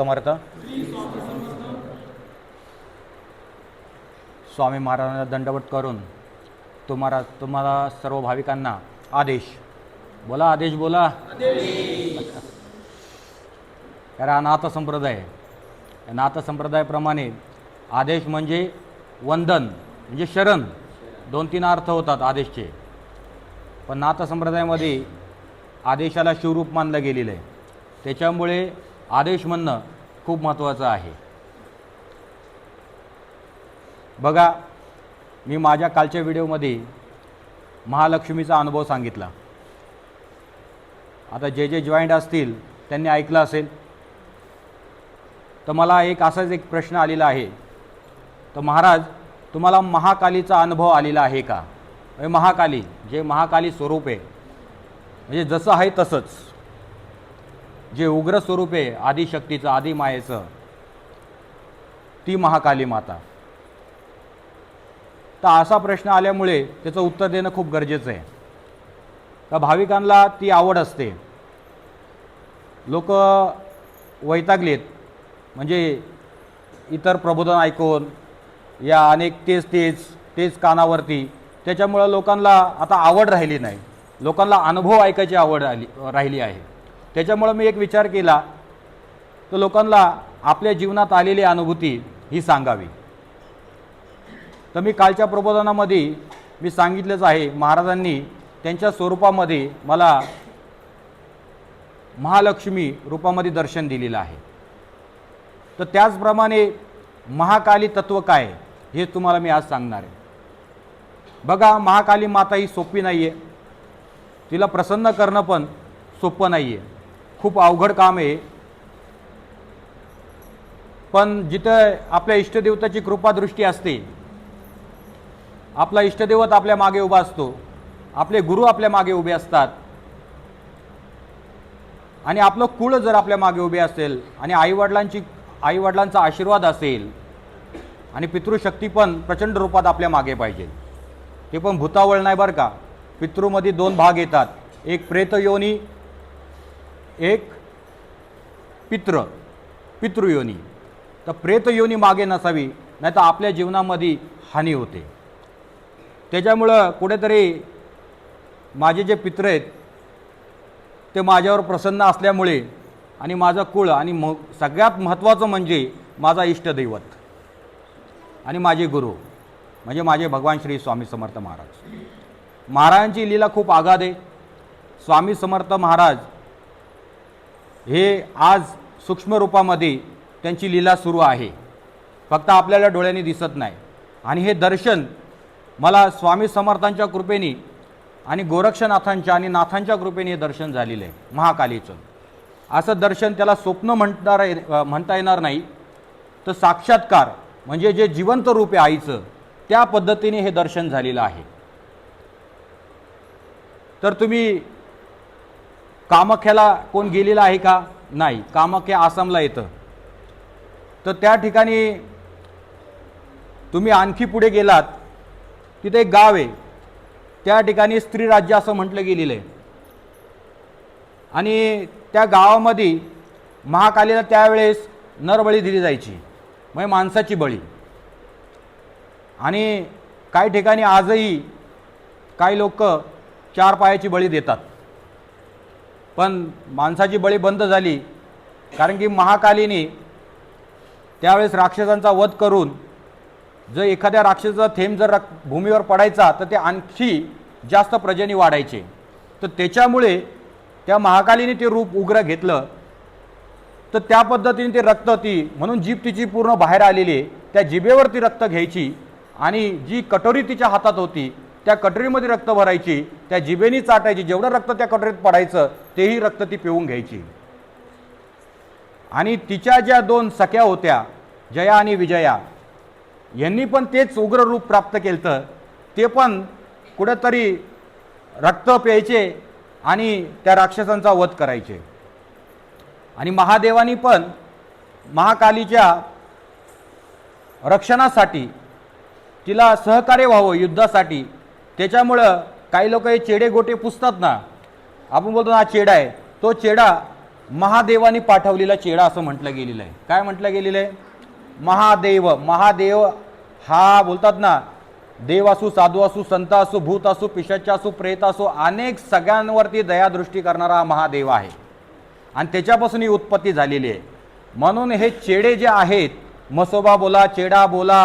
समर्थ स्वामी महाराजांना दंडवत करून तुम्हाला तुम्हाला सर्व भाविकांना आदेश. बोला आदेश बोला. कारण हा नाथ संप्रदाय नाथ संप्रदायाप्रमाणे आदेश म्हणजे वंदन म्हणजे शरण. दोन तीन अर्थ होतात आदेशचे. पण नाथ संप्रदायामध्ये आदेशाला शिवरूप मानलं गेलेलं आहे. त्याच्यामुळे आदेश म्हणणं खूप महत्त्वाचं आहे. बघा मी माझ्या कालच्या व्हिडिओमध्ये महालक्ष्मीचा अनुभव सांगितला. आता जे जे जॉईंट असतील त्यांनी ऐकलं असेल. तर मला एक असाच एक प्रश्न आलेला आहे. तर महाराज तुम्हाला महाकालीचा अनुभव आलेला आहे का? म्हणजे महाकाली जे महाकाली स्वरूप आहे. म्हणजे जसं आहे तसंच. जे उग्र स्वरूप आहे आदिशक्तीचं आदिमायेचं ती महाकाली माता. तर असा प्रश्न आल्यामुळे त्याचं उत्तर देणं खूप गरजेचं आहे. तर भाविकांना ती आवड असते. लोक वैतागलेत. म्हणजे इतर प्रबोधन ऐकून या अनेक तेच तेच तेच कानावरती त्याच्यामुळं लोकांना आता आवड राहिली नाही. लोकांना अनुभव ऐकायची आवड आली राहिली आहे. त्याच्यामुळं मी एक विचार केला तर लोकांना आपल्या जीवनात आलेली अनुभूती ही सांगावी. तर मी कालच्या प्रबोधनामध्ये मी सांगितलंच आहे महाराजांनी त्यांच्या स्वरूपामध्ये मला महालक्ष्मी रूपामध्ये दर्शन दिलेलं आहे. तर त्याचप्रमाणे महाकाली तत्व काय हे तुम्हाला मी आज सांगणार आहे. बघा महाकाली माता ही सोपी नाही आहे तिला प्रसन्न करणं पण सोपं नाही आहे खूप अवघड काम आहे. पण जिथं आपल्या इष्टदेवताची कृपादृष्टी असते आपला इष्टदेवत आपल्या मागे उभा असतो आपले गुरु आपल्या मागे उभे असतात. आणि आपलं कुळ जर आपल्या मागे उभे असेल आणि आईवडिलांची आईवडिलांचा आशीर्वाद असेल आणि पितृशक्ती पण प्रचंड रूपात आपल्या मागे पाहिजे. ते पण भूतावळ नाही बरं का? पितृमध्ये दोन भाग येतात. एक प्रेतयोनी एक पितृ पितृयोनी. तर प्रेतयोनी मागे नसावी नाही तर आपल्या जीवनामध्ये हानी होते. त्याच्यामुळं कुठेतरी माझे जे पित्र आहेत ते माझ्यावर प्रसन्न असल्यामुळे आणि माझं कुळ आणि म सगळ्यात महत्त्वाचं म्हणजे माझा इष्टदैवत आणि माझे गुरु म्हणजे माझे भगवान श्री स्वामी समर्थ महाराज. महाराजांची लीला खूप आघाद आहे. स्वामी समर्थ महाराज हे आज सूक्ष्म रूपामध्ये त्यांची लीला सुरू आहे. फक्त आपल्याला डोळ्यांनी दिसत नाही. आणि हे दर्शन मला स्वामी समर्थांच्या कृपेने आणि गोरक्षनाथांच्या आणि नाथांच्या कृपेने हे दर्शन झालेलं आहे. महाकालीचं. असं दर्शन त्याला स्वप्न म्हणता म्हणता येणार नाही. तर साक्षात्कार म्हणजे जे जिवंत रूप आहे आईचं त्या पद्धतीने हे दर्शन झालेलं आहे. तर तुम्ही कामाख्याला कोण गेलेला आहे का? नाही. कामाख्या आसामला येतं. तर त्या ठिकाणी तुम्ही आणखी पुढे गेलात तिथे एक गाव आहे. त्या ठिकाणी स्त्री राज्य असं म्हटलं गेलेलं आहे. आणि त्या गावामध्ये महाकालीला त्यावेळेस नरबळी दिली जायची. म्हणजे माणसाची बळी. आणि काही ठिकाणी आजही काही लोक चार पायाची बळी देतात. पण माणसाची बळी बंद झाली. कारण की महाकालीने त्यावेळेस राक्षसांचा वध करून जर एखाद्या राक्षसाचा थेंब जर भूमीवर पडायचा तर ते आणखी जास्त प्रजेने वाढायचे. तर त्याच्यामुळे त्या महाकालीने ते रूप उग्र घेतलं. तर त्या पद्धतीने ते रक्त ती म्हणून जीभ तिची पूर्ण बाहेर आलेली आहे. त्या जिभेवर ती रक्त घ्यायची आणि जी कटोरी तिच्या हातात होती त्या कटोरीमध्ये रक्त भरायची त्या जिभेनी चाटायची जेवढं रक्त त्या कटोरीत पडायचं तेही रक्त ती पिऊन घ्यायची. आणि तिच्या ज्या दोन सख्या होत्या जया आणि विजया यांनी पण तेच उग्र रूप प्राप्त केलं ते पण कुठंतरी रक्त प्यायचे आणि त्या राक्षसांचा वध करायचे. आणि महादेवानी पण महाकालीच्या रक्षणासाठी तिला सहकार्य व्हावं युद्धासाठी त्याच्यामुळं काही लोक हे चेडे गोटे पुसतात ना. आपण बोलतो हा चेडा आहे. तो चेडा महादेवानी पाठवलेला चेडा असं म्हटलं गेलेलं आहे. काय म्हटलं गेलेलं आहे? महादेव महादेव हा बोलतात ना देव असू साधू असू संत असू भूत असू पिशाच्या असू प्रेत असू अनेक सगळ्यांवरती दयादृष्टी करणारा हा महादेव आहे. आणि त्याच्यापासून ही उत्पत्ती झालेली आहे. म्हणून हे चेडे जे आहेत मसोबा बोला चेडा बोला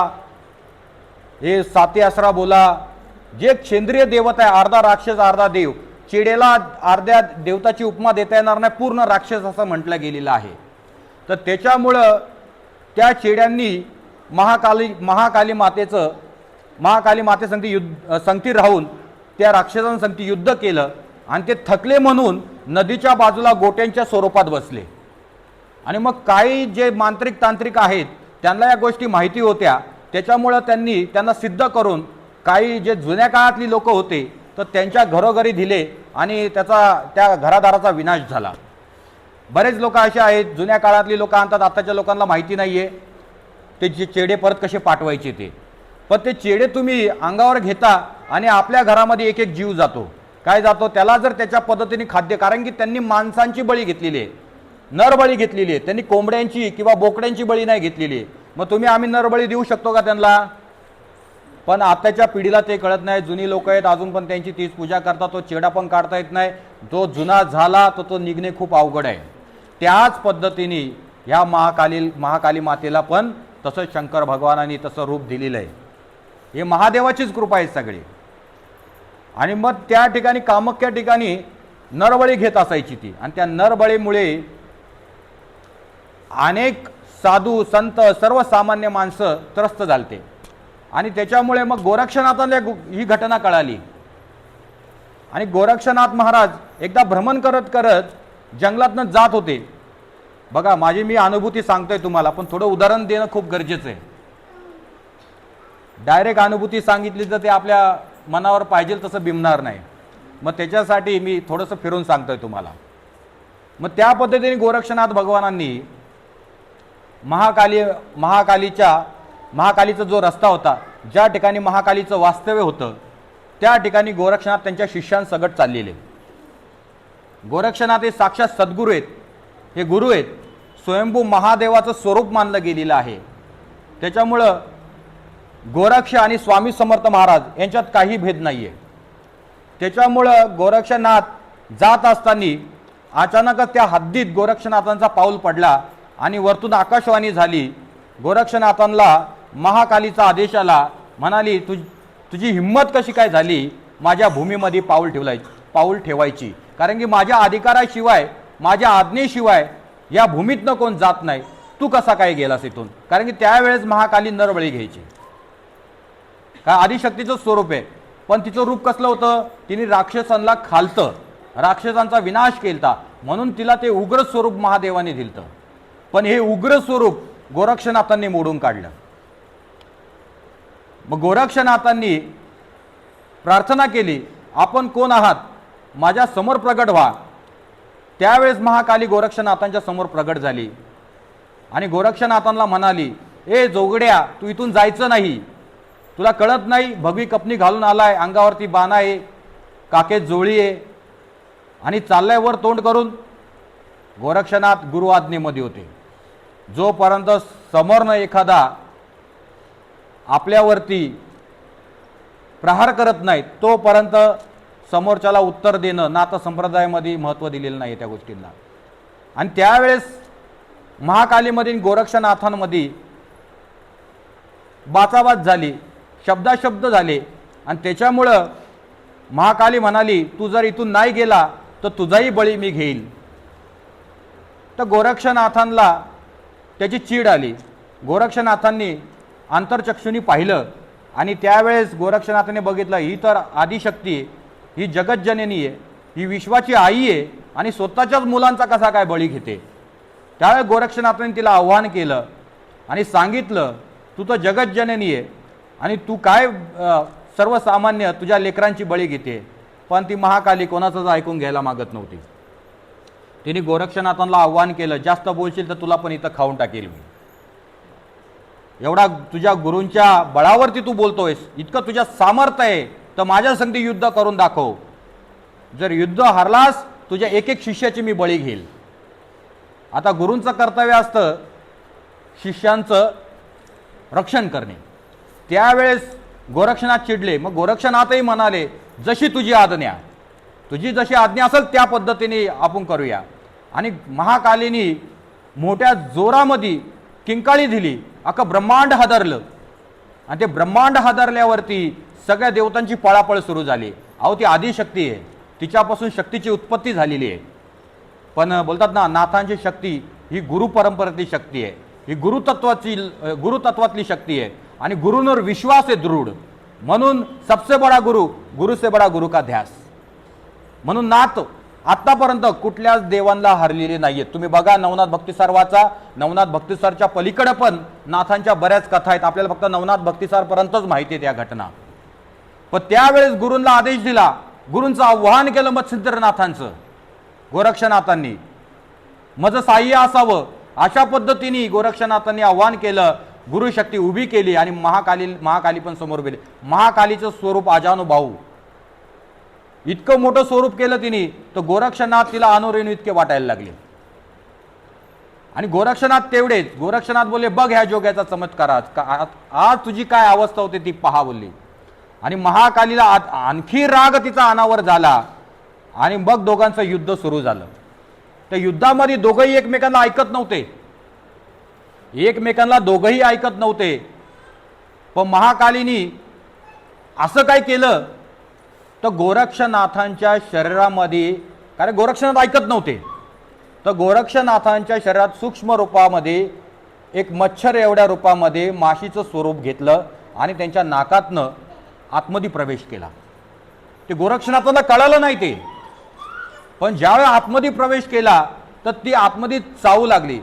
हे साती आसरा बोला जे सेंद्रिय देवत आहे अर्धा राक्षस अर्धा देव चिडेला अर्ध्या देवताची उपमा देता येणार नाही पूर्ण राक्षस असं म्हटलं गेलेलं आहे. तर त्याच्यामुळं त्या चिड्यांनी महाकाली महाकाली मातेचं महाकाली मातेसंगती युद्ध संगती राहून त्या राक्षसांसंगती युद्ध केलं आणि ते थकले म्हणून नदीच्या बाजूला गोट्यांच्या स्वरूपात बसले. आणि मग काही जे मांत्रिक तांत्रिक आहेत त्यांना या गोष्टी माहिती होत्या त्याच्यामुळं त्यांनी त्यांना सिद्ध करून काही जे जुन्या काळातली लोक होते तर त्यांच्या घरोघरी दिले आणि त्याचा त्या घरादाराचा विनाश झाला. बरेच लोक असे आहेत जुन्या काळातली लोक आणतात आताच्या लोकांना माहिती नाही आहे ते जे चेडे परत कसे पाठवायचे ते. पण ते चेडे तुम्ही अंगावर घेता आणि आपल्या घरामध्ये एक एक जीव जातो. काय जातो? त्याला जर त्याच्या पद्धतीने खाद्य कारण की त्यांनी माणसांची बळी घेतलेली आहे. नरबळी घेतलेली आहे. त्यांनी कोंबड्यांची किंवा बोकड्यांची बळी नाही घेतलेली आहे. मग तुम्ही आम्ही नरबळी देऊ शकतो का त्यांना? पण आताच्या पिढीला ते कळत नाही. जुनी लोक आहेत अजून पण त्यांची तीच पूजा करतात. तो चेडा पण काढता येत नाही. जो जुना झाला तर तो निघणे खूप अवघड आहे. त्याच पद्धतीने ह्या महाकाली महाकाली मातेला पण तसं शंकर भगवानांनी तसं रूप दिलेलं आहे. हे महादेवाचीच कृपा आहे सगळी. आणि मग त्या ठिकाणी कामक्या ठिकाणी नरबळी घेत असायची ती. आणि त्या नरबळीमुळे अनेक साधू संत सर्वसामान्य माणसं त्रस्त झालते. आणि त्याच्यामुळे मग गोरक्षनाथाला ही घटना कळाली. आणि गोरक्षनाथ महाराज एकदा भ्रमण करत करत जंगलातनं जात होते. बघा माझी मी अनुभूती सांगतोय तुम्हाला पण थोडं उदाहरण देणं खूप गरजेचं आहे. डायरेक्ट अनुभूती सांगितली तर ते आपल्या मनावर पाहिजे तसं बिमणार नाही. मग त्याच्यासाठी मी थोडंसं फिरून सांगतोय तुम्हाला. मग त्या पद्धतीने गोरक्षनाथ भगवानांनी महाकाली महाकालीच्या महाकालीचा जो रस्ता होता ज्या ठिकाणी महाकालीचं वास्तव्य होतं त्या ठिकाणी गोरक्षनाथ त्यांच्या शिष्यांसगट चाललेले. गोरक्षनाथ हे साक्षात सद्गुरू आहेत. हे गुरु आहेत. स्वयंभू महादेवाचं स्वरूप मानलं गेलेलं आहे. त्याच्यामुळं गोरक्ष आणि स्वामी समर्थ महाराज यांच्यात काही भेद नाही आहे त्याच्यामुळं गोरक्षनाथ जात असताना अचानकच त्या हद्दीत गोरक्षनाथांचा पाऊल पडला आणि वरतून आकाशवाणी झाली. गोरक्षनाथांना महाकालीचा आदेश आला म्हणाली तुझ तुझी हिंमत कशी काय झाली? माझ्या भूमीमध्ये पाऊल ठेवलाय पाऊल ठेवायची. कारण की माझ्या अधिकाराशिवाय माझ्या आज्ञेशिवाय या भूमीतनं कोण जात नाही. तू कसा काय गेलास इथून? कारण की त्यावेळेस महाकाली नरबळी घ्यायची. काय आदिशक्तीचं स्वरूप आहे. पण तिचं रूप कसलं होतं? तिने राक्षसांना खालतं. राक्षसांचा विनाश केलता. म्हणून तिला ते उग्र स्वरूप महादेवाने दिलतं. पण हे उग्र स्वरूप गोरक्षनाथांनी मोडून काढलं. मग गोरक्षनाथांनी प्रार्थना केली आपण कोण आहात? माझ्यासमोर प्रगट व्हा. त्यावेळेस महाकाली गोरक्षनाथांच्या समोर प्रगट झाली. आणि गोरक्षनाथांना म्हणाली ए जोगड्या तू इथून जायचं नाही. तुला कळत नाही भगवी कपनी घालून आलाय अंगावरती बाणा आहे काकेत जोळी आहे आणि चाललाय वर तोंड करून. गोरक्षनाथ गुरु आज्ञेमध्ये होते. जोपर्यंत समोरनं एखादा आपल्यावरती प्रहार करत नाही तोपर्यंत समोरच्याला उत्तर देणं नातं संप्रदायामध्ये महत्त्व दिलेलं नाही त्या गोष्टींना. आणि त्यावेळेस महाकालीमध्ये गोरक्षनाथांमध्ये बाचाबाच झाली शब्दाशब्द झाले. आणि त्याच्यामुळं महाकाली म्हणाली तू जर इथून नाही गेला तर तुझाही बळी मी घेईल. तर गोरक्षनाथांना त्याची चीड आली. गोरक्षनाथांनी आंतरचक्षुनी पाहिलं आणि त्यावेळेस गोरक्षनाथाने बघितलं ही तर आदिशक्ती आहे, ही जगज्जननी आहे ही विश्वाची आई आहे आणि स्वतःच्याच मुलांचा कसा काय बळी घेते? त्यावेळेस गोरक्षनाथाने तिला आव्हान केलं आणि सांगितलं तू तर जगज्जननी आहे आणि तू काय सर्वसामान्य तुझ्या लेकरांची बळी घेते? पण ती महाकाली कोणाचंच ऐकून घ्यायला मागत नव्हती. तिने गोरक्षनाथांना आव्हान केलं जास्त बोलशील तर तुला पण इथं खाऊन टाकेल मी. एवढा तुझ्या गुरूंच्या बळावरती तू बोलतोयस इतकं तुझ्या सामर्थ्य आहे तर माझ्या संगती युद्ध करून दाखव. जर युद्ध हरलास तुझ्या एक एक शिष्याची मी बळी घेईल. आता गुरूंचं कर्तव्य असतं शिष्यांचं रक्षण करणे. त्यावेळेस गोरक्षनाथ चिडले मग गोरक्षनाथही म्हणाले जशी तुझी आज्ञा तुझी जशी आज्ञा असेल त्या पद्धतीने आपण करूया. आणि महाकालीनी मोठ्या जोरामध्ये किंकाळी दिली. अख्खं ब्रह्मांड हादरलं. आणि ते ब्रह्मांड हादरल्यावरती सगळ्या देवतांची पळापळ सुरू झाली. अहो ती आदिशक्ती आहे. तिच्यापासून शक्तीची उत्पत्ती झालेली आहे. पण बोलतात ना नाथांची शक्ती ही गुरु परंपरेतली शक्ती आहे. ही गुरुतत्वाची गुरुतत्वातली शक्ती आहे. आणि गुरुंवर विश्वास आहे दृढ. म्हणून सबसे बडा गुरु गुरु से बडा गुरु का ध्यास. म्हणून नाथ आत्तापर्यंत कुठल्याच देवांना हरलेले नाहीयेत तुम्ही बघा नवनाथ भक्तिसारवाचा नवनाथ भक्तिसारच्या पलीकडे पण नाथांच्या बऱ्याच कथा आहेत. आपल्याला फक्त नवनाथ भक्तिसारपर्यंतच माहिती आहे त्या घटना. पण त्यावेळेस गुरूंना आदेश दिला. गुरूंचं आव्हान केलं मत्स्येंद्रनाथांचं गोरक्षनाथांनी. माझं साह्य असावं. अशा पद्धतीने गोरक्षनाथांनी आव्हान केलं. गुरुशक्ती उभी केली आणि महाकाली महाकाली पण समोर गेली. महाकालीचं स्वरूप अजानुभाऊ इतकं मोठं स्वरूप केलं तिने तर गोरक्षनाथ तिला अनुरेणू इतके वाटायला लागले. आणि गोरक्षनाथ तेवढेच गोरक्षनाथ बोलले बघ ह्या जोग्याचा चमत्कार आज. का- आज- आज तुझी काय अवस्था होती ती पहा बोलली. आणि महाकालीला आणखी राग तिचा अनावर झाला आणि मग दोघांचं युद्ध सुरू झालं. त्या युद्धामध्ये दोघंही एकमेकांना ऐकत नव्हते. एकमेकांना दोघंही ऐकत नव्हते. पण महाकालीनी असं काय केलं तर गोरक्षनाथांच्या शरीरामध्ये कारण गोरक्षनाथ ऐकत नव्हते. तर गोरक्षनाथांच्या शरीरात सूक्ष्म रूपामध्ये एक मच्छर एवढ्या रूपामध्ये माशीचं स्वरूप घेतलं आणि त्यांच्या नाकातनं आतमध्ये प्रवेश केला. ते गोरक्षनाथांना कळालं नाही ते. पण ज्यावेळी आतमध्ये प्रवेश केला तर ती आतमध्ये चावू लागली.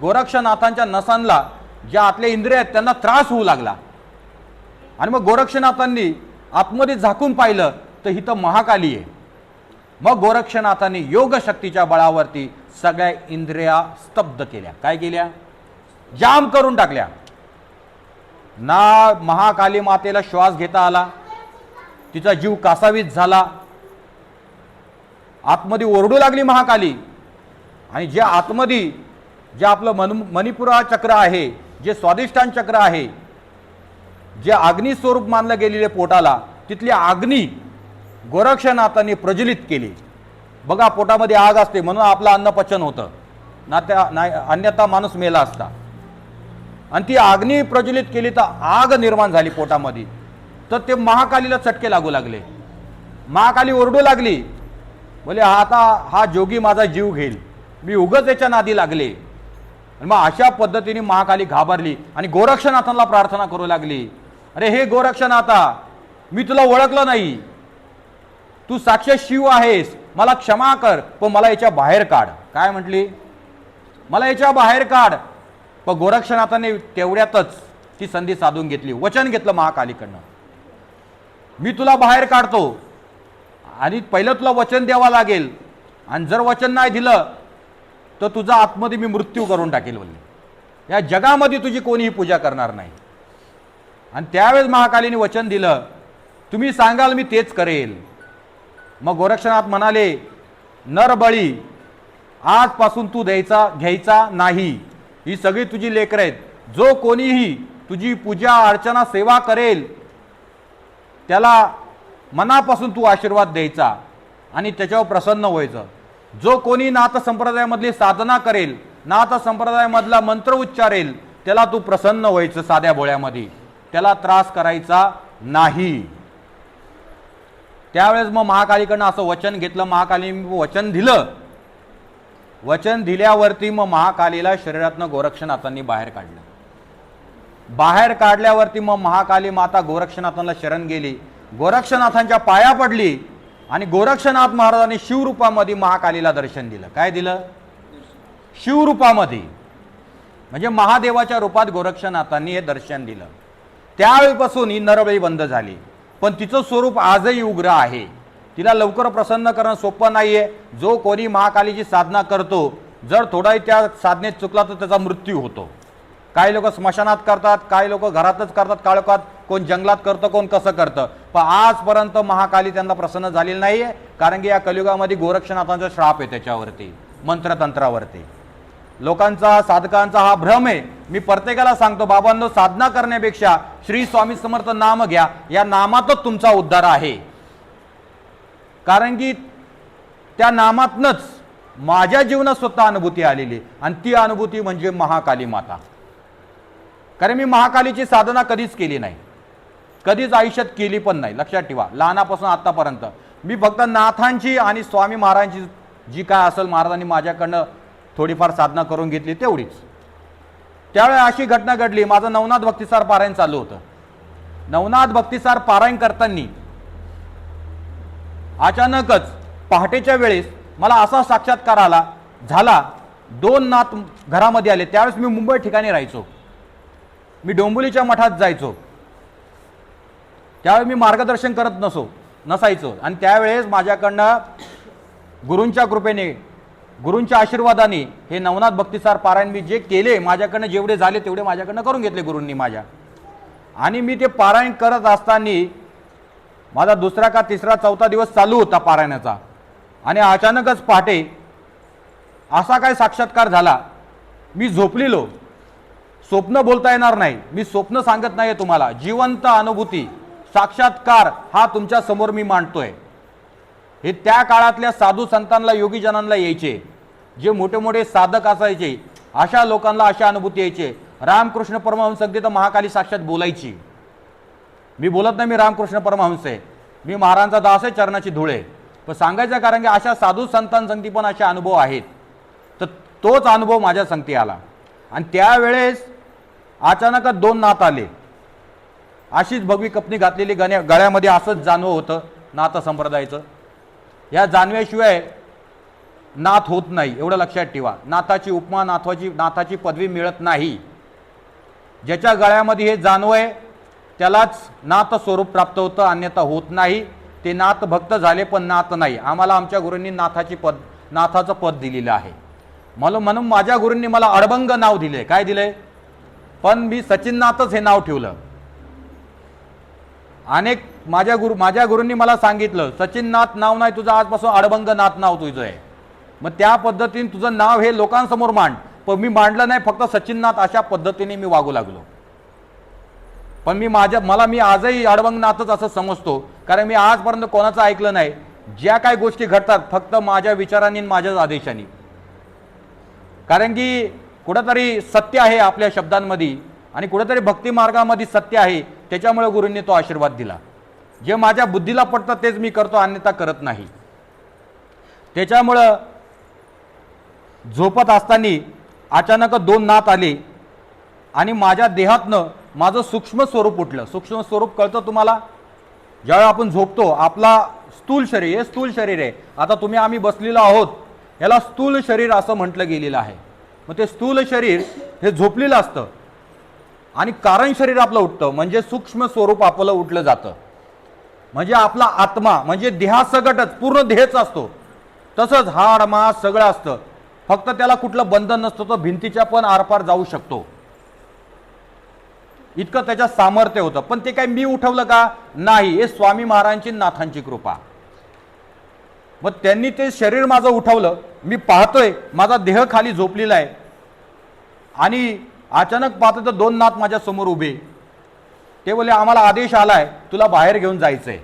गोरक्षनाथांच्या नसांना ज्या आतल्या इंद्रिय आहेत त्यांना त्रास होऊ लागला. आणि मग गोरक्षनाथांनी आतमध्ये झाकून पाहिलं तर इथं महाकाली आहे. मग गोरक्षनाथाने योगशक्तीच्या बळावरती सगळ्या इंद्रिया स्तब्ध केल्या. काय केल्या? जाम करून टाकल्या. ना महाकाली मातेला श्वास घेता आला. तिचा जीव कासावीस झाला. आतमध्ये ओरडू लागली महाकाली. आणि जे आतमध्ये जे आपलं मन मणिपुरा चक्र आहे जे स्वादिष्टान चक्र आहे जे अग्नी स्वरूप मानलं गेलेले पोटाला तिथली अग्नी गोरक्षनाथांनी प्रज्वलित केली. बघा पोटामध्ये आग असते म्हणून आपलं अन्न पचन होतं. ना त्या नाही अन्यथा माणूस मेला असता. आणि ती आग्नी प्रज्वलित केली तर आग निर्माण झाली पोटामध्ये. तर ते महाकालीला चटके लागू लागले. महाकाली ओरडू लागली. बोले आता हा जोगी माझा जीव घेईल. मी उगच याच्या नादी लागले. आणि मग अशा पद्धतीने महाकाली घाबरली आणि गोरक्षनाथांना प्रार्थना करू लागली. अरे हे गोरक्षनाथा मी तुला ओळखलं नाही. तू साक्षात शिव आहेस. मला क्षमा कर. पण मला याच्या बाहेर काढ. काय म्हटली? मला याच्या बाहेर काढ. पण गोरक्षनाथाने तेवढ्यातच ती संधी साधून घेतली. वचन घेतलं महाकालीकडनं. मी तुला बाहेर काढतो. आणि पहिलं तुला वचन द्यावं लागेल. आणि जर वचन नाही दिलं तर तुझा आतमध्ये मी मृत्यू करून टाकेल बोलले या जगामध्ये तुझी कोणीही पूजा करणार नाही. आणि त्यावेळेस महाकालीने वचन दिलं. तुम्ही सांगाल मी तेच करेल. मग गोरक्षनाथ म्हणाले नरबळी आजपासून तू द्यायचा घ्यायचा नाही. ही सगळी तुझी लेकरं आहेत. जो कोणीही तुझी पूजा अर्चना सेवा करेल त्याला मनापासून तू आशीर्वाद द्यायचा आणि त्याच्यावर प्रसन्न व्हायचं. जो कोणी नाथ संप्रदायामधली साधना करेल नाथ संप्रदायामधला मंत्र उच्चारेल त्याला तू प्रसन्न व्हायचं साध्या भोळ्यामध्ये त्याला त्रास करायचा नाही. त्यावेळेस मग महाकालीकडनं असं वचन घेतलं महाकाली वचन दिलं. वचन दिल्यावरती मग महाकालीला शरीरातनं गोरक्षनाथांनी बाहेर काढलं. बाहेर काढल्यावरती मग महाकाली माता गोरक्षनाथांना शरण गेली. गोरक्षनाथांच्या पाया पडली आणि गोरक्षनाथ महाराजांनी शिवरूपामध्ये महाकालीला दर्शन दिलं. काय दिलं? शिवरूपामध्ये. म्हणजे महादेवाच्या रूपात गोरक्षनाथांनी हे दर्शन दिलं. त्यावेळीपासून ही नरबळी बंद झाली. पण तिचं स्वरूप आजही उग्र आहे. तिला लवकर प्रसन्न करणं सोपं नाही आहे जो कोणी महाकालीची साधना करतो जर थोडाही त्या साधनेत चुकला तर त्याचा मृत्यू होतो. काही लोक स्मशानात करतात काही लोक घरातच करतात काही कोण जंगलात करतं कोण कसं करतं. पण आजपर्यंत महाकाली त्यांना प्रसन्न झालेली आहे कारण की या कलियुगामध्ये गोरक्षनाथांचा श्राप आहे त्याच्यावरती मंत्रतंत्रावरती. लोकांचा साधकांचा हा भ्रम आहे. मी प्रत्येकाला सांगतो बाबांनो साधना करण्यापेक्षा श्री स्वामी समर्थ नाम घ्या. या नामातच तुमचा उद्धार आहे. कारण की त्या नामातनच माझ्या जीवनात स्वतः अनुभूती आलेली आहे. आणि ती अनुभूती म्हणजे महाकाली माता. कारण मी महाकालीची साधना कधीच केली नाही. कधीच आयुष्यात केली पण नाही. लक्षात ठेवा. लहानापासून आत्तापर्यंत. मी फक्त नाथांची आणि स्वामी महाराजांची जी काय असेल महाराजांनी माझ्याकडनं थोडीफार साधना करून घेतली तेवढीच. त्यावेळी अशी घटना घडली माझं नवनाथ भक्तिसार पारायण चालू होतं. नवनाथ भक्तिसार पारायण करताना अचानकच पहाटेच्या वेळेस मला असा साक्षात्कार आला झाला दोन नाथ घरामध्ये आले. त्यावेळेस मी मुंबई ठिकाणी राहायचो. मी डोंबुलीच्या मठात जायचो. त्यावेळी मी मार्गदर्शन करत नसो नसायचो. आणि त्यावेळेस माझ्याकडनं गुरूंच्या कृपेने गुरूंच्या आशीर्वादाने हे नवनाथ भक्तिसार पारायण मी जे केले माझ्याकडनं जेवढे झाले तेवढे माझ्याकडनं करून घेतले गुरूंनी माझ्या. आणि मी ते पारायण करत असताना माझा दुसरा का तिसरा चौथा दिवस चालू होता पारायणाचा. आणि अचानकच पहाटे असा काय साक्षात्कार झाला मी झोपलेलो. स्वप्न बोलता येणार नाही. मी स्वप्न सांगत नाही तुम्हाला. जिवंत अनुभूती साक्षात्कार हा तुमच्यासमोर मी मांडतोय. हे त्या काळातल्या साधू संतांना योगीजनांना यायचे. जे मोठे मोठे साधक असायचे अशा लोकांना अशा अनुभूती यायचे. रामकृष्ण परमहंस अगदी तर महाकाली साक्षात बोलायची. मी बोलत नाही मी रामकृष्ण परमहंस. आहे मी महाराजांचा दास आहे चरणाची धुळे पण सांगायचं कारण की अशा साधू संतांसंगती पण असे अनुभव आहेत. तर तोच अनुभव माझ्या संगती आला. आणि त्यावेळेस अचानकच दोन नात आले. अशीच भगवी कपनी घातलेली गण्या गळ्यामध्ये असंच जाणवं होतं नातं संप्रदायाचं. ह्या जाणव्याशिवाय नाथ होत नाही एवढं लक्षात ठेवा. नाथाची उपमा नाथाची नाथाची पदवी मिळत नाही. ज्याच्या गळ्यामध्ये हे जानव आहे त्यालाच नाथ स्वरूप प्राप्त होतं अन्यथा होत नाही. ते नाथ भक्त झाले पण नाथ नाही. आम्हाला आमच्या गुरूंनी नाथाची पद नाथाचं पद दिलेलं आहे. मला म्हणून माझ्या गुरूंनी मला अडबंग नाव दिले काय दिले पण मी सचिननाथच हे नाव ठेवलं. अनेक माझ्या गुरु माझ्या गुरूंनी मला सांगितलं सचिननाथ नाव नाही तुझं आजपासून अडबंग नाथ नाव तुझं आहे. मग त्या पद्धतीने तुझं नाव हे लोकांसमोर मांड. पण मी मांडलं नाही फक्त सचिननाथ अशा पद्धतीने मी वागू लागलो. पण मी माझ्या मला मी आजही अडबंगनाथच असं समजतो. कारण मी आजपर्यंत कोणाचं ऐकलं नाही. ज्या काही गोष्टी घडतात फक्त माझ्या विचारांनी माझ्याच आदेशाने. कारण की कुठंतरी सत्य आहे आपल्या शब्दांमध्ये. आणि कुठेतरी भक्ती मार्गामध्ये सत्य आहे त्याच्यामुळे गुरूंनी तो आशीर्वाद दिला. जे माझ्या बुद्धीला पडतं तेच मी करतो अन्यथा करत नाही. त्याच्यामुळं झोपत असताना अचानक दोन नात आले आणि माझ्या देहातनं माझं सूक्ष्म स्वरूप उठलं. सूक्ष्म स्वरूप कळतं तुम्हाला? ज्यावेळी आपण झोपतो आपला स्थूल शरीर हे स्थूल शरीर आहे. आता तुम्ही आम्ही बसलेलो आहोत याला स्थूल शरीर असं म्हटलं गेलेलं आहे. मग ते स्थूल शरीर हे झोपलेलं असतं. आणि कारण शरीर आपलं उठतं. म्हणजे सूक्ष्म स्वरूप आपलं उठलं जातं. म्हणजे आपला आत्मा म्हणजे देहासगटच पूर्ण देहच असतो. तसंच हाड मास सगळं असतं. फक्त त्याला कुठलं बंधन नसतं तो भिंतीच्या पण आरपार जाऊ शकतो. इतकं त्याच्यात सामर्थ्य होतं. पण ते काय मी उठवलं का? नाही. हे स्वामी महाराजांची नाथांची कृपा. मग त्यांनी ते शरीर माझं उठवलं. मी पाहतोय. माझा देह खाली झोपलेला आहे. आणि अचानक पाहतो तर दोन नात माझ्यासमोर उभे. ते बोले आम्हाला आदेश आलाय तुला बाहेर घेऊन जायचंय.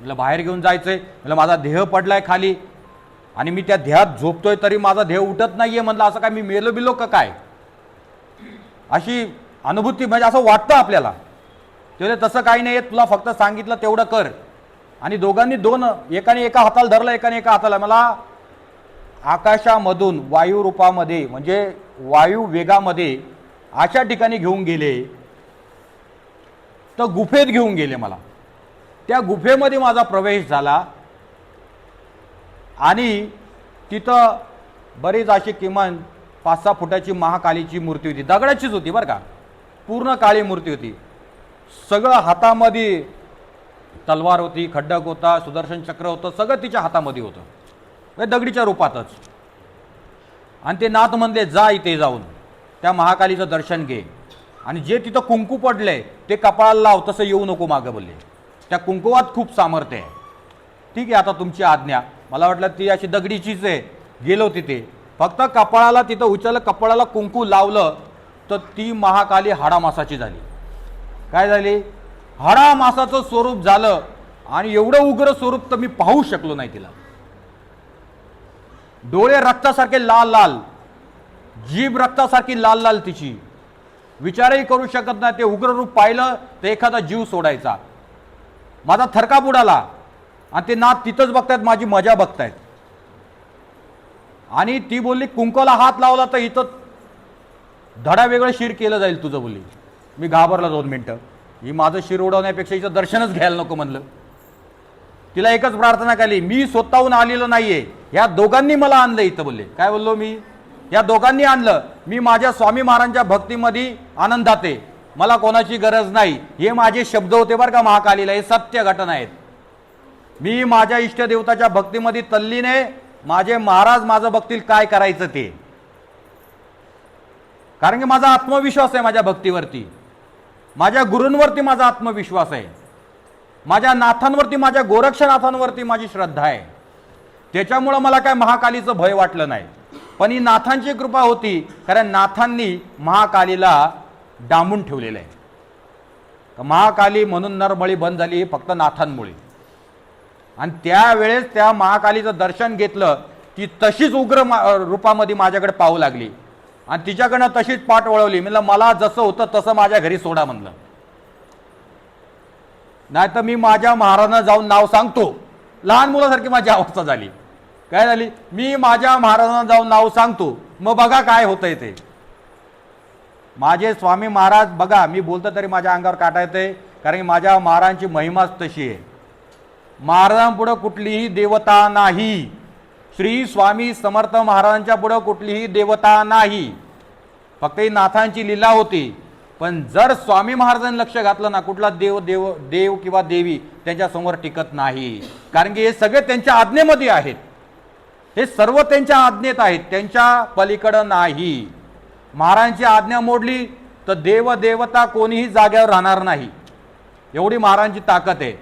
म्हटलं बाहेर घेऊन जायचंय? म्हटलं माझा देह पडलाय खाली आणि मी त्या देहात झोपतोय तरी माझा देह उठत नाहीये. म्हटलं असं काय मी मेलो बिलो का काय? अशी अनुभूती म्हणजे असं वाटतं आपल्याला. ते तसं काही नाही तुला फक्त सांगितलं तेवढं कर. आणि दोघांनी दोन एकाने एका हाताला धरलं एकाने एका हाताला. मला आकाशामधून वायू रूपामध्ये म्हणजे वायू वेगामध्ये अशा ठिकाणी घेऊन गेले तर गुफेत घेऊन गेले मला. त्या गुफेमध्ये माझा प्रवेश झाला. आणि तिथं बरीच अशी किमान पाच सहा फुटाची महाकालीची मूर्ती होती. दगडाचीच होती बरं का. पूर्ण काळी मूर्ती होती. सगळं हातामध्ये तलवार होती खड्डक होता सुदर्शन चक्र होतं सगळं तिच्या हातामध्ये होतं. दगडीच्या रूपातच. आणि ते नाथ म्हणले जा इथे जाऊन. त्या महाकालीचं दर्शन घे. आणि जे तिथं कुंकू पडले ते कपाळाला लाव तसं येऊ नको मागं बोलले. त्या कुंकुवात खूप सामर्थ्य आहे. ठीक आहे आता तुमची आज्ञा. मला वाटलं ती अशी दगडीचीच आहे. गेलो तिथे. फक्त कपाळाला तिथं उचललं कपाळाला कुंकू लावलं तर ती महाकाली हाडामासाची झाली. काय झाली? हाडामासाचं स्वरूप झालं आणि एवढं उग्र स्वरूप तर मी पाहू शकलो नाही तिला. डोळे रक्तासारखे लाल लाल जीभ रक्तासारखी लाल लाल तिची. विचारही करू शकत नाही ते उग्र रूप पाहिलं तर एखादा जीव सोडायचा. माझा थरका बुडाला आणि ते नाद तिथंच बघतायत माझी मजा बघतायत. आणि ती बोलली कुंकला हात लावला तर इथं धडा वेगळं शिर केलं जाईल तुझं बोलली. मी घाबरला दोन मिनटं. ही माझं शिर उडवण्यापेक्षा हिचं दर्शनच घ्यायला नको म्हणलं. तिला एकच प्रार्थना केली मी स्वतःहून आलेलो नाहीये. या दोघांनी मला आणलं इथं बोलले. काय बोललो मी? या दोघांनी आणलं. मी माझ्या स्वामी महाराजांच्या भक्तीमध्ये आनंदात आहे. मला कोणाची गरज नाही. हे माझे शब्द होते बरं का महाकालीला. हे सत्य घटना आहेत. मी माझ्या इष्टदेवताच्या भक्तीमध्ये तल्लीने माझे महाराज माझं बघतील काय करायचं ते. कारण की माझा आत्मविश्वास आहे माझ्या भक्तीवरती. माझ्या गुरूंवरती माझा आत्मविश्वास आहे. माझ्या नाथांवरती माझ्या गोरक्षनाथांवरती माझी श्रद्धा आहे. त्याच्यामुळं मला काय महाकालीचं भय वाटलं नाही. पण ही नाथांची कृपा होती कारण नाथांनी महाकालीला डांबून ठेवलेलं आहे. महाकाली म्हणून नरबळी बंद झाली ही फक्त नाथांमुळे. आणि त्यावेळेस त्या महाकालीचं दर्शन घेतलं ती तशीच उग्र मा रूपामध्ये माझ्याकडे पाहू लागली. आणि तिच्याकडनं तशीच पाठ वळवली. म्हणलं मला जसं होतं तसं माझ्या घरी सोडा म्हणलं. नाही तर मी माझ्या महाराजांना जाऊन नाव सांगतो. लहान मुलासारखी माझी अवस्था झाली. काय झाली? मी माझ्या महाराजांना जाऊन नाव सांगतो. मग बघा काय होतंय ते. माझे स्वामी महाराज बघा मी बोलतो तरी माझ्या अंगावर काटा येते कारण की माझ्या महाराजांची महिमाच तशी आहे. महाराजांपुढं कुठलीही देवता नाही. श्री स्वामी समर्थ महाराजांच्या पुढं कुठलीही देवता नाही. फक्त ही नाथांची लीला होती. पण जर स्वामी महाराजांनी लक्ष घातलं ना कुठला देव देव देव किंवा देवी त्यांच्यासमोर टिकत नाही. कारण की हे सगळे त्यांच्या आज्ञेमध्ये आहेत. हे सर्व त्यांच्या आज्ञेत आहेत त्यांच्या पलीकडं नाही. महाराजांची आज्ञा मोडली तर देव देवता कोणीही जाग्यावर राहणार नाही. एवढी महाराजांची ताकद आहे.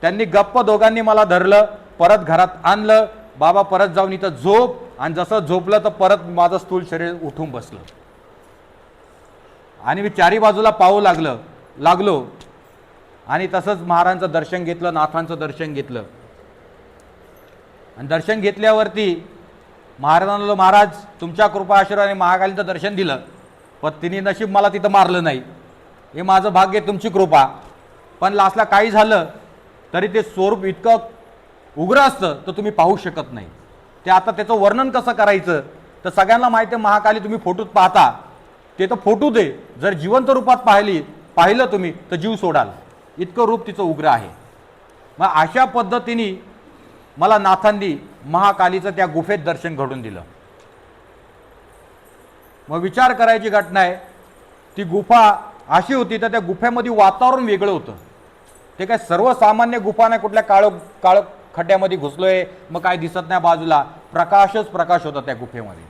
त्यांनी गप्प दोघांनी मला धरलं परत घरात आणलं. बाबा परत जाऊन इथं झोप. आणि जसं झोपलं तर परत माझं स्थूल शरीर उठून बसलं. आणि मी चारी बाजूला पाहू लागलं लागलो. आणि तसंच महाराजांचं दर्शन घेतलं नाथांचं दर्शन घेतलं. आणि दर्शन घेतल्यावरती महाराजांना महाराज तुमच्या कृपा आशीर्वादाने महाकालीचं दर्शन दिलं पण तिने नशीब मला तिथं मारलं नाही. हे माझं भाग्य आहे, तुमची कृपा. पण लास्टला काही झालं तरी ते स्वरूप इतकं उग्र असतं तर तुम्ही पाहू शकत नाही. ते आता त्याचं वर्णन कसं करायचं तर सगळ्यांना माहिती आहे महाकाली तुम्ही फोटोत पाहता. ते तर फोटो दे. जर जिवंत रूपात पाहिली पाहिलं तुम्ही तर जीव सोडाल. इतकं रूप तिचं उग्र आहे. मग अशा पद्धतीने मला नाथांनी महाकालीचं त्या गुफेत दर्शन घडून दिलं. मग विचार करायची घटना आहे ती गुफा अशी होती तर त्या गुफेमध्ये वातावरण वेगळं होतं. ते काय सर्वसामान्य गुफा नाही कुठल्या काळ काळ खड्ड्यामध्ये घुसलोय मग काय दिसत नाही बाजूला. प्रकाशच प्रकाश होता त्या गुफेमध्ये.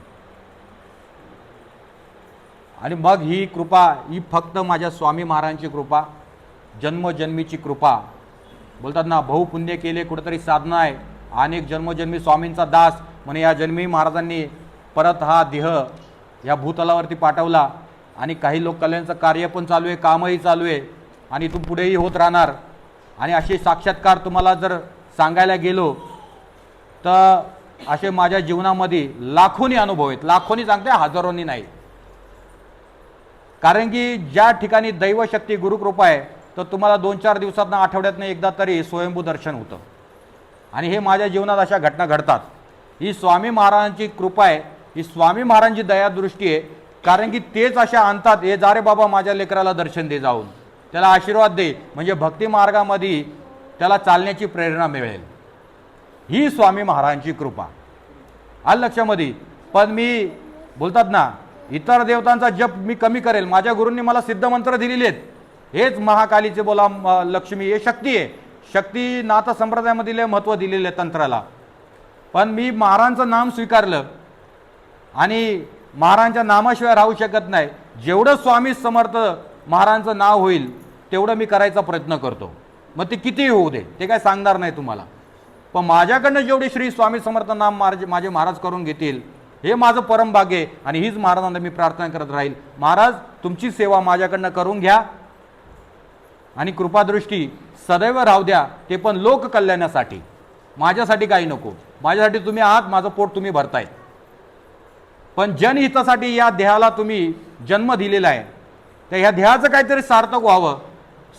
आणि मग ही कृपा ही फक्त माझ्या स्वामी महाराजांची कृपा जन्मजन्मीची कृपा. बोलतात ना बहुपुण्य केले कुठेतरी साधना आहे. अनेक जन्मजन्मी स्वामींचा दास म्हणे या जन्मी महाराजांनी परत हा देह या भूतलावरती पाठवला. आणि काही लोक कल्याणचं कार्य पण चालू आहे कामही चालू आहे. आणि इथून पुढेही होत राहणार. आणि असे साक्षात्कार तुम्हाला जर सांगायला गेलो तर असे माझ्या जीवनामध्ये लाखोनी अनुभव आहेत. लाखोनी सांगते हजारोनी नाही. कारण की ज्या ठिकाणी दैवशक्ती गुरुकृपा आहे तर तुम्हाला दोन चार दिवसातनं आठवड्यातनं एकदा तरी स्वयंभू दर्शन होतं. आणि हे माझ्या जीवनात अशा घटना घडतात. ही स्वामी महाराजांची कृपा आहे ही स्वामी महाराजांची दयादृष्टी आहे कारण की तेच अशा आणतात हे जा रे बाबा माझ्या लेकराला दर्शन दे जाऊन. त्याला आशीर्वाद दे. म्हणजे भक्ती मार्गामध्ये त्याला चालण्याची प्रेरणा मिळेल. ही स्वामी महाराजांची कृपा. आल लक्षामध्ये? पण मी बोलतात ना इतर देवतांचा जप मी कमी करेल. माझ्या गुरूंनी मला सिद्ध मंत्र दिलेले आहेत हेच महाकालीचे बोला लक्ष्मी हे शक्ती आहे. शक्ती नाथ संप्रदायामधील महत्त्व दिलेलं आहे तंत्राला. पण मी महाराजांचं नाम स्वीकारलं. आणि महाराजांच्या नामाशिवाय राहू शकत नाही. जेवढं स्वामी समर्थ महाराजांचं नाव होईल तेवढं मी करायचा प्रयत्न करतो. मग ते कितीही होऊ दे ते काय सांगणार नाही तुम्हाला. पण माझ्याकडनं जेवढे श्री स्वामी समर्थ नाम महाराज माझे महाराज करून घेतील हे माझं परमभाग्य आहे आणि हीच महाराजांना मी प्रार्थना करत राहील. महाराज तुमची सेवा माझ्याकडनं करून घ्या. आणि कृपादृष्टी सदैव राहू द्या ते पण लोककल्याणासाठी. माझ्यासाठी काही नको. माझ्यासाठी तुम्ही आहात माझं पोट तुम्ही भरतायत. पण जनहितासाठी या देहाला तुम्ही जन्म दिलेला आहे. तर ह्या देहाचं काहीतरी सार्थक व्हावं.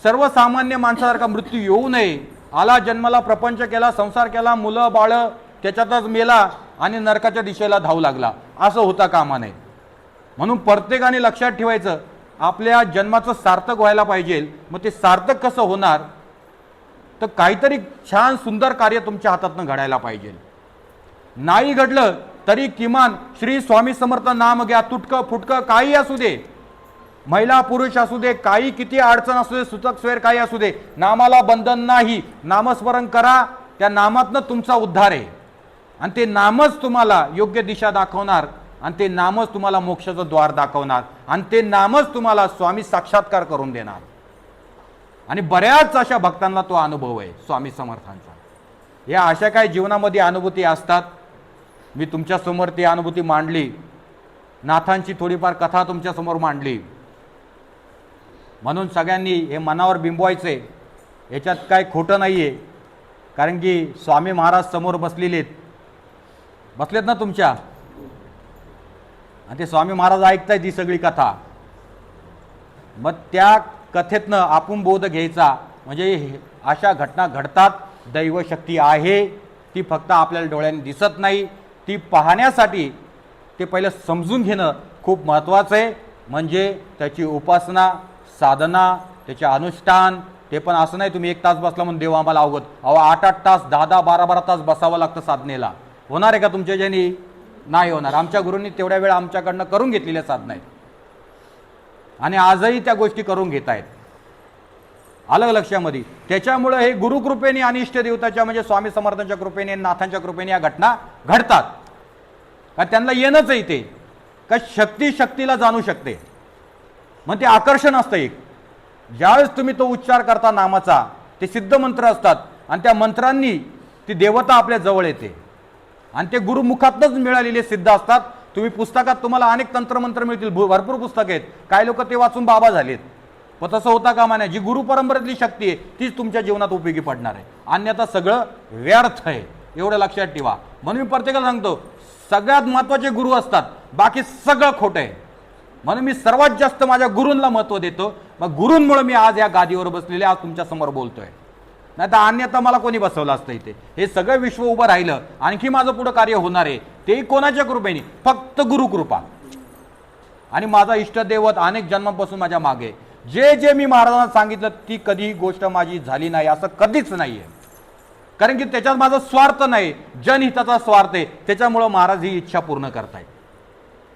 सर्वसामान्य माणसासारखा मृत्यू येऊ नये. आला जन्माला प्रपंच केला संसार केला मुलं बाळं त्याच्यातच मेला आणि नरकाच्या दिशेला धावू लागला. असं होता कामा नये म्हणून प्रत्येकाने लक्षात ठेवायचं आपल्या जन्माचं सार्थक व्हायला पाहिजे. मग ते सार्थक कसं होणार? तर काहीतरी छान सुंदर कार्य तुमच्या हातातनं घडायला पाहिजे. नाही घडलं तरी किमान श्री स्वामी समर्थ नाम घ्या तुटकं फुटकं काही असू दे. महिला पुरुष असू दे काही किती अडचण असू दे सुतक स्वेर काही असू दे. नामाला बंधन नाही. नामस्मरण करा. त्या नामातनं तुमचा उद्धार आहे. आणि ते नामच तुम्हाला योग्य दिशा दाखवणार आणि ते नामच तुम्हाला मोक्षाचं द्वार दाखवणार आणि ते नामच तुम्हाला स्वामी साक्षात्कार करून देणार. आणि बऱ्याच अशा भक्तांना तो अनुभव आहे स्वामी समर्थांचा. या अशा काही जीवनामध्ये अनुभूती असतात? मी तुमच्यासमोर ती अनुभूती मांडली. नाथांची थोडीफार कथा तुमच्यासमोर मांडली. म्हणून सगळ्यांनी हे मनावर बिंबवायचे याच्यात काय खोटं नाही आहे कारण की स्वामी महाराज समोर बसलेले आहेत बसलेत ना तुमच्या. आणि ते स्वामी महाराज ऐकताय ती सगळी कथा. मग त्या कथेतनं आपण बोध घ्यायचा. म्हणजे हे- अशा घटना घडतात दैवशक्ती आहे ती फक्त आपल्याला डोळ्यांनी दिसत नाही. ती पाहण्यासाठी ते पहिलं समजून घेणं खूप महत्त्वाचं आहे. म्हणजे त्याची उपासना साधना त्याचे अनुष्ठान ते पण असं नाही तुम्ही एक तास बसला म्हणून देव आम्हाला अवगत. अहो आठ आठ तास दहा दहा बारा बारा तास बसावं लागतं साधनेला. होणार आहे का तुमच्या ज्यांनी? नाही होणार. आमच्या गुरूंनी तेवढ्या वेळ आमच्याकडनं करून घेतलेल्या साधना आहेत. आणि आजही त्या गोष्टी करून घेत आहेत. आलं लक्षामध्ये त्याच्यामुळं हे गुरुकृपेने आणि इष्टदेवताच्या म्हणजे स्वामी समर्थांच्या कृपेने नाथांच्या कृपेने या घटना घडतात. का त्यांना येणंच आहे ते का शक्ती शक्तीला जाणू शकते. मग ते आकर्षण असतं एक. ज्यावेळेस तुम्ही तो उच्चार करता नामाचा ते सिद्ध मंत्र असतात. आणि त्या मंत्रांनी ती देवता आपल्या जवळ येते. आणि ते गुरुमुखातच मिळालेले सिद्ध असतात. तुम्ही पुस्तकात तुम्हाला अनेक तंत्रमंत्र मिळतील भरपूर पुस्तकं आहेत. काही लोक ते वाचून बाबा झालेत. पण तसं होता कामा नाही जी गुरु परंपरेतली शक्ती आहे तीच तुमच्या जीवनात उपयोगी पडणार आहे. अन्यथा सगळं व्यर्थ आहे. एवढं लक्षात ठेवा. म्हणून मी प्रत्येकाला सांगतो सगळ्यात महत्त्वाचे गुरु असतात. बाकी सगळं खोटं आहे. म्हणून मी सर्वात जास्त माझ्या गुरूंना महत्त्व देतो. मग गुरूंमुळे मी आज या गादीवर बसलेले आज तुमच्यासमोर बोलतोय. नाही तर अन्यथा मला कोणी बसवलं असतं इथे? हे सगळं विश्व उभं राहिलं. आणखी माझं पुढं कार्य होणार आहे. तेही कोणाच्या कृपेने? फक्त गुरुकृपा आणि माझा इष्टदैवत अनेक जन्मापासून माझ्या मागे. जे जे मी महाराजांना सांगितलं ती कधीही गोष्ट माझी झाली नाही असं कधीच नाही आहे कारण की त्याच्यात माझा स्वार्थ नाही. जनहिताचा स्वार्थ आहे. त्याच्यामुळं महाराज ही इच्छा पूर्ण करतायत.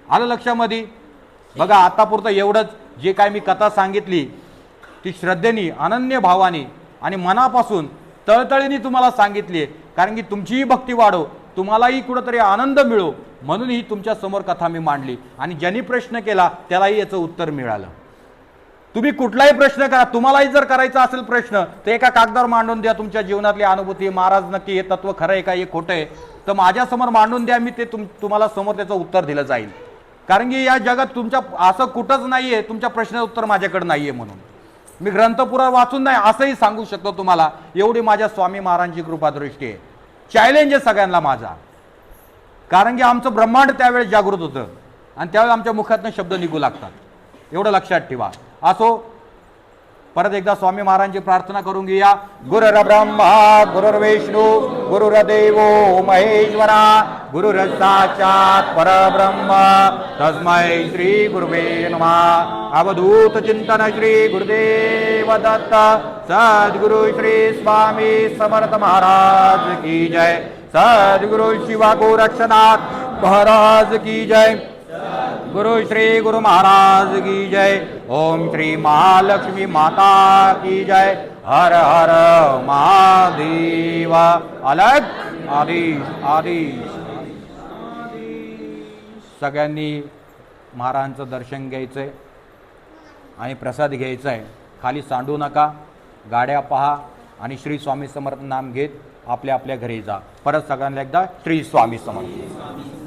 आलं लक्षामध्ये बघा आतापुरतं एवढंच. जे काय मी कथा सांगितली ती श्रद्धेनी अनन्य भावाने आणि मनापासून तळतळीने तुम्हाला सांगितली आहे. कारण की तुमचीही भक्ती वाढो तुम्हालाही कुठंतरी आनंद मिळो म्हणून ही तुमच्यासमोर कथा मी मांडली. आणि ज्यांनी प्रश्न केला त्यालाही याचं उत्तर मिळालं. तुम्ही कुठलाही प्रश्न करा तुम्हालाही जर करायचा असेल प्रश्न तर एका कागदावर मांडून द्या तुमच्या जीवनातली अनुभूती. महाराज नक्की हे तत्व खरं आहे का हे खोटं आहे? तर माझ्यासमोर मांडून द्या मी ते तुम तुम्हाला समोर त्याचं उत्तर दिलं जाईल. कारण की या जगात तुमच्या असं कुठंच नाही आहे तुमच्या प्रश्नाचं उत्तर माझ्याकडे नाही आहे म्हणून. मी ग्रंथपुरा वाचून नाही असंही सांगू शकतो तुम्हाला एवढी माझ्या स्वामी महाराजांची कृपादृष्टी आहे. चॅलेंज आहे सगळ्यांना माझा. कारण की आमचं ब्रह्मांड त्यावेळेस जागृत होतं आणि त्यावेळेस आमच्या मुखातनं शब्द निघू लागतात. एवढं लक्षात ठेवा. असो परत एकदा स्वामी महाराजांची प्रार्थना करून घेऊया. गुरुर ब्रह्मा गुरुर्विष्णू गुरुर्देव महेश्वरा गुरुर साक्षात परब्रह्म. तस्मै श्री गुरुवे नमा. अवधूत चिंतन श्री गुरुदेव दत्त. सद्गुरु श्री स्वामी समर्थ महाराज की जय. सद्गुरु शिवा गोरक्षनाथ महाराज की जय. गुरु श्री गुरु महाराज की जय। ओम श्री महालक्ष्मी माता की जय। हर हर महादेव। अलग आदेश आदेश। सगळ्यांनी महाराजांचं दर्शन घ्यायचं आहे आणि प्रसाद घ्यायचा आहे खाली सांडू नका गाड्या पहा आणि श्री स्वामी समर्थ नाम घेत आपल्या आपल्या घरी जा. परत सगळ्यांना एकदा श्री स्वामी समर्थ.